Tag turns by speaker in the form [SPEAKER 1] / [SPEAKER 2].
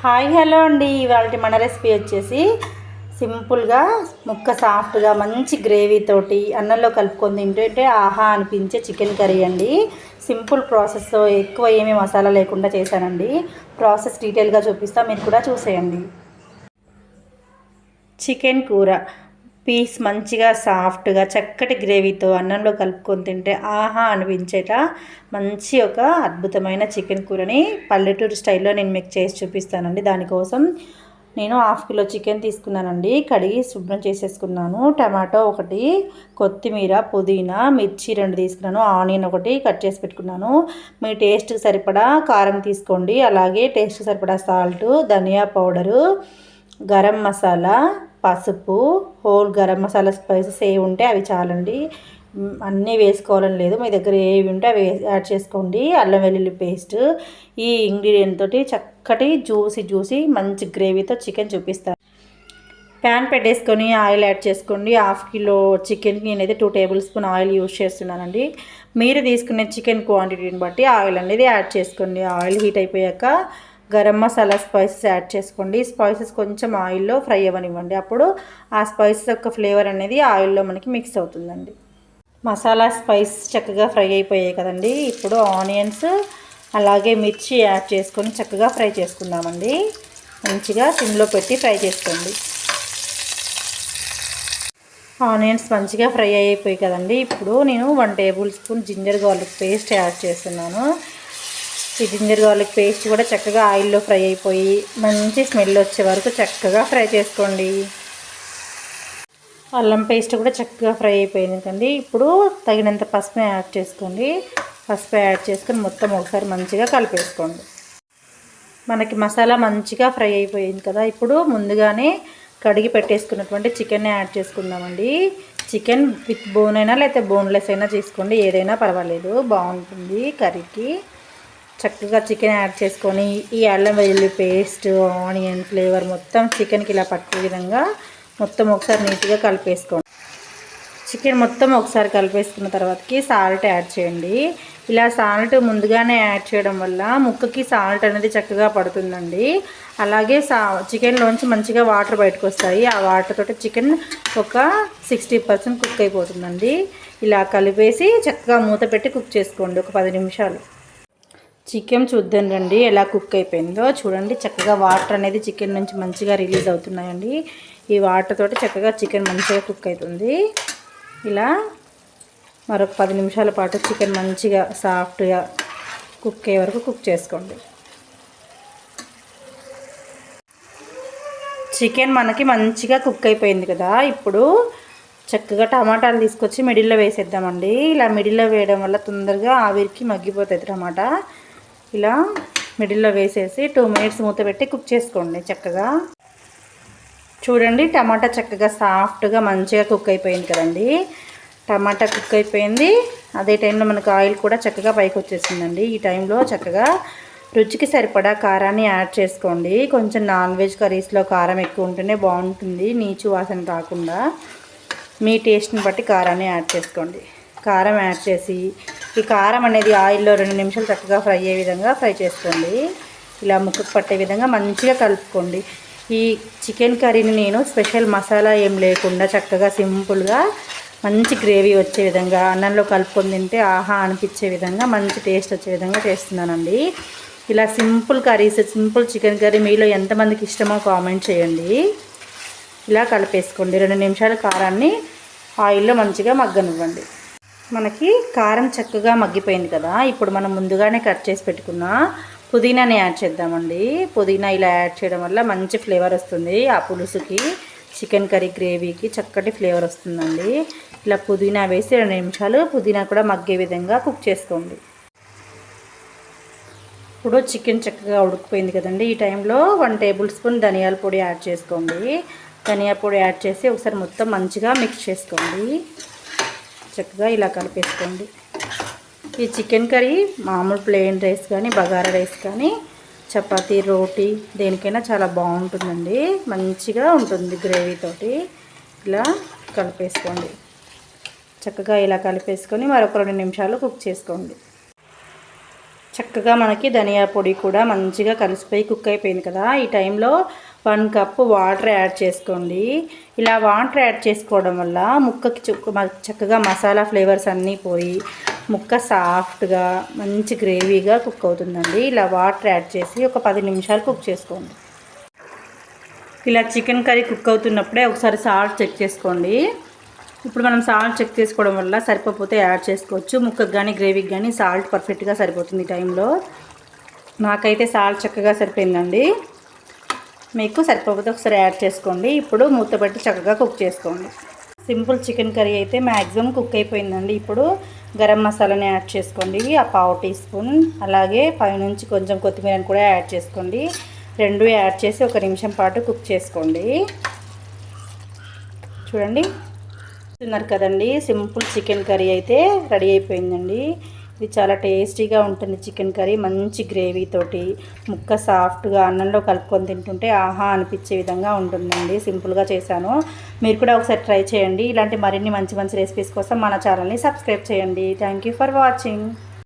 [SPEAKER 1] Hi hello అండి. ఇవాళ మన రెసిపీ వచ్చేసి సింపుల్గా ముక్క సాఫ్ట్గా మంచి గ్రేవీతోటి అన్నంలో కలుపుకొని తింటుంటే ఆహా అనిపించే చికెన్ కర్రీ అండి. సింపుల్ ప్రాసెస్ ఎక్కువ ఏమీ మసాలా లేకుండా చేశానండి. ప్రాసెస్ డీటెయిల్గా చూపిస్తా మీరు కూడా చూసేయండి. చికెన్ కూర. పీస్ మంచిగా సాఫ్ట్గా చక్కటి గ్రేవీతో అన్నంలో కలుపుకొని తింటే ఆహా అనిపించేట. మంచి ఒక అద్భుతమైన చికెన్ కూరని పల్లెటూరు స్టైల్లో నేను మీకు చేసి చూపిస్తానండి. దానికోసం నేను హాఫ్ కిలో చికెన్ తీసుకున్నానండి. కడిగి శుభ్రం చేసేసుకున్నాను. టమాటో ఒకటి కొత్తిమీర పుదీనా మిర్చి రెండు తీసుకున్నాను. ఆనియన్ ఒకటి కట్ చేసి పెట్టుకున్నాను. మీ టేస్ట్కి సరిపడా కారం తీసుకోండి. అలాగే టేస్ట్ సరిపడా సాల్ట్ ధనియా పౌడరు గరం మసాలా పసుపు హోల్ గరం మసాలా స్పైసెస్ ఏ ఉంటే అవి చాలండి. అన్నీ వేసుకోవాలని లేదు. మీ దగ్గర ఏవి ఉంటే అవి యాడ్ చేసుకోండి. అల్లం వెల్లుల్లి పేస్ట్. ఈ ఇంగ్రీడియంట్ తోటి చక్కటి జ్యూసి జ్యూసి మంచి గ్రేవీతో చికెన్ చూపిస్తాను. ప్యాన్ పెట్టేసుకొని ఆయిల్ యాడ్ చేసుకోండి. హాఫ్ కిలో చికెన్కి నేనైతే two table spoon oil use చేస్తున్నానండి. మీరు తీసుకునే చికెన్ క్వాంటిటీని బట్టి ఆయిల్ అనేది యాడ్ చేసుకోండి. ఆయిల్ హీట్ అయిపోయాక గరం మసాలా స్పైసెస్ యాడ్ చేసుకోండి. స్పైసెస్ కొంచెం ఆయిల్లో ఫ్రై అవ్వనివ్వండి. అప్పుడు ఆ స్పైసెస్ యొక్క ఫ్లేవర్ అనేది ఆయిల్లో మనకి మిక్స్ అవుతుందండి. మసాలా స్పైస్ చక్కగా ఫ్రై అయిపోయాయి కదండి. ఇప్పుడు ఆనియన్స్ అలాగే మిర్చి యాడ్ చేసుకొని చక్కగా ఫ్రై చేసుకుందామండి. మంచిగా సిమ్లో పెట్టి ఫ్రై చేసుకోండి. ఆనియన్స్ మంచిగా ఫ్రై అయిపోయి కదండి. ఇప్పుడు నేను one tablespoon ginger garlic paste add చేస్తున్నాను. జింజర్ గార్లిక్ పేస్ట్ కూడా చక్కగా ఆయిల్లో ఫ్రై అయిపోయి మంచి స్మెల్ వచ్చే వరకు చక్కగా ఫ్రై చేసుకోండి. అల్లం పేస్ట్ కూడా చక్కగా ఫ్రై అయిపోయింది కండి ఇప్పుడు తగినంత పసుపు యాడ్ చేసుకోండి. పసుపు యాడ్ చేసుకొని మొత్తం ఒకసారి మంచిగా కలిపేసుకోండి. మనకి మసాలా మంచిగా ఫ్రై అయిపోయింది కదా. ఇప్పుడు ముందుగానే కడిగి పెట్టేసుకున్నటువంటి చికెన్ యాడ్ చేసుకుందామండి. చికెన్ విత్ బోన్ అయినా లేకపోతే బోన్లెస్ అయినా తీసుకోండి ఏదైనా పర్వాలేదు. బాగుంటుంది కర్రీకి. చక్కగా చికెన్ యాడ్ చేసుకొని ఈ అల్లం వెల్లుల్లి పేస్ట్ ఆనియన్ ఫ్లేవర్ మొత్తం చికెన్కి ఇలా పట్టే విధంగా మొత్తం ఒకసారి నీట్గా కలిపేసుకోండి. చికెన్ మొత్తం ఒకసారి కలిపేసుకున్న తర్వాతకి సాల్ట్ యాడ్ చేయండి. ఇలా సాల్ట్ ముందుగానే యాడ్ చేయడం వల్ల ముక్కకి సాల్ట్ అనేది చక్కగా పడుతుందండి. అలాగే సా చికెన్లోంచి మంచిగా వాటర్ బయటకు వస్తాయి. ఆ వాటర్ తోటి చికెన్ ఒక సిక్స్టీ పర్సెంట్ కుక్ అయిపోతుందండి. ఇలా కలిపేసి చక్కగా మూత పెట్టి కుక్ చేసుకోండి ఒక పది నిమిషాలు. చికెన్ చూద్దాం రండి. ఎలా కుక్ అయిపోయిందో చూడండి. చక్కగా వాటర్ అనేది చికెన్ నుంచి మంచిగా రిలీజ్ అవుతున్నాయండి. ఈ వాటర్ తోటి చక్కగా చికెన్ మంచిగా కుక్ అవుతుంది. ఇలా మరొక పది నిమిషాల పాటు చికెన్ మంచిగా సాఫ్ట్గా కుక్ అయ్యే వరకు కుక్ చేసుకోండి. చికెన్ మనకి మంచిగా కుక్ అయిపోయింది కదా. ఇప్పుడు చక్కగా టమాటాలు తీసుకొచ్చి మిడిల్లో వేసేద్దామండి. ఇలా మిడిల్లో వేయడం వల్ల తొందరగా ఆవిరికి మగ్గిపోతుంది టమాటా ఇలా మిడిల్లో వేసేసి టూ మినిట్స్ మూత పెట్టి కుక్ చేసుకోండి చక్కగా. చూడండి టమాటా చక్కగా సాఫ్ట్గా మంచిగా కుక్ అయిపోయింది కదండి. టమాటా కుక్ అయిపోయింది. అదే టైంలో మనకు ఆయిల్ కూడా చక్కగా పైకి వచ్చేసిందండి. ఈ టైంలో చక్కగా రుచికి సరిపడా కారాన్ని యాడ్ చేసుకోండి. కొంచెం నాన్ వెజ్ కర్రీస్లో కారం ఎక్కువ ఉంటేనే బాగుంటుంది నీచు వాసన రాకుండా. మీ టేస్ట్ని బట్టి కారాన్ని యాడ్ చేసుకోండి. కారం యాడ్ చేసి ఈ కారం అనేది ఆయిల్లో రెండు నిమిషాలు చక్కగా ఫ్రై అయ్యే విధంగా ఫ్రై చేసుకోండి. ఇలా ముక్కకు పట్టే విధంగా మంచిగా కలుపుకోండి. ఈ చికెన్ కర్రీని నేను స్పెషల్ మసాలా ఏం లేకుండా చక్కగా సింపుల్గా మంచి గ్రేవీ వచ్చే విధంగా అన్నంలో కలుపుకొని తింటే ఆహా అనిపించే విధంగా మంచి టేస్ట్ వచ్చే విధంగా చేస్తున్నానండి. ఇలా simple curries simple chicken curry మీలో ఎంతమందికి ఇష్టమో కామెంట్ చేయండి. ఇలా కలిపేసుకోండి. రెండు నిమిషాల కారాన్ని ఆయిల్లో మంచిగా మగ్గనివ్వండి. మనకి కారం చక్కగా మగ్గిపోయింది కదా. ఇప్పుడు మనం ముందుగానే కట్ చేసి పెట్టుకున్న పుదీనాని యాడ్ చేద్దామండి. పుదీనా ఇలా యాడ్ చేయడం వల్ల మంచి ఫ్లేవర్ వస్తుంది. ఆ పులుసుకి చికెన్ కర్రీ గ్రేవీకి చక్కటి ఫ్లేవర్ వస్తుందండి. ఇలా పుదీనా వేసి రెండు నిమిషాలు పుదీనా కూడా మగ్గే విధంగా కుక్ చేసుకోండి. ఇప్పుడు చికెన్ చక్కగా ఉడికిపోయింది కదండి. ఈ టైంలో వన్ టేబుల్ స్పూన్ ధనియాల పొడి యాడ్ చేసుకోండి. ధనియా పొడి యాడ్ చేసి ఒకసారి మొత్తం మంచిగా మిక్స్ చేసుకోండి. చక్కగా ఇలా కలిపేసుకోండి. ఈ చికెన్ కర్రీ మామూలు ప్లెయిన్ రైస్ కానీ బగారా రైస్ కానీ చపాతీ రోటీ దేనికైనా చాలా బాగుంటుందండి. మంచిగా ఉంటుంది గ్రేవీతోటి ఇలా కలిపేసుకోండి. చక్కగా ఇలా కలిపేసుకొని మరొక రెండు నిమిషాలు కుక్ చేసుకోండి. చక్కగా మనకి ధనియా పొడి కూడా మంచిగా కలిసిపోయి కుక్ అయిపోయింది కదా. ఈ టైంలో వన్ కప్ వాటర్ యాడ్ చేసుకోండి. ఇలా వాటర్ యాడ్ చేసుకోవడం వల్ల ముక్కకి చక్కగా మసాలా ఫ్లేవర్స్ అన్నీ పోయి ముక్క సాఫ్ట్గా మంచి గ్రేవీగా కుక్ అవుతుందండి. ఇలా వాటర్ యాడ్ చేసి ఒక పది నిమిషాలు కుక్ చేసుకోండి. ఇలా చికెన్ కర్రీ కుక్ అవుతున్నప్పుడే ఒకసారి సాల్ట్ చెక్ చేసుకోండి. ఇప్పుడు మనం సాల్ట్ చెక్ చేసుకోవడం వల్ల సరిపోతే యాడ్ చేసుకోవచ్చు. ముక్కకు కానీ గ్రేవీకి కానీ సాల్ట్ పర్ఫెక్ట్గా సరిపోతుంది టైంలో నాకైతే సాల్ట్ చక్కగా సరిపోయిందండి. మీకు సరిపోతే ఒకసారి యాడ్ చేసుకోండి. ఇప్పుడు మూత పెట్టి చక్కగా కుక్ చేసుకోండి. సింపుల్ చికెన్ కర్రీ అయితే మ్యాక్సిమం కుక్ అయిపోయిందండి. ఇప్పుడు గరం మసాలాని యాడ్ చేసుకోండి. ఆ పావు టీ స్పూన్ అలాగే పైనుంచి కొంచెం కొత్తిమీరని కూడా యాడ్ చేసుకోండి. రెండు యాడ్ చేసి ఒక నిమిషం పాటు కుక్ చేసుకోండి. చూడండి. చూస్తున్నారు కదండి. సింపుల్ చికెన్ కర్రీ అయితే రెడీ అయిపోయిందండి. ఇది చాలా టేస్టీగా ఉంటుంది చికెన్ కర్రీ. మంచి గ్రేవీ తోటి ముక్క సాఫ్ట్గా అన్నంలో కలుపుకొని తింటుంటే ఆహా అనిపించే విధంగా ఉంటుందండి. సింపుల్గా చేశాను. మీరు కూడా ఒకసారి ట్రై చేయండి. ఇలాంటి మరిన్ని మంచి మంచి రెసిపీస్ కోసం మన ఛానల్ని సబ్స్క్రైబ్ చేయండి. Thank you for watching.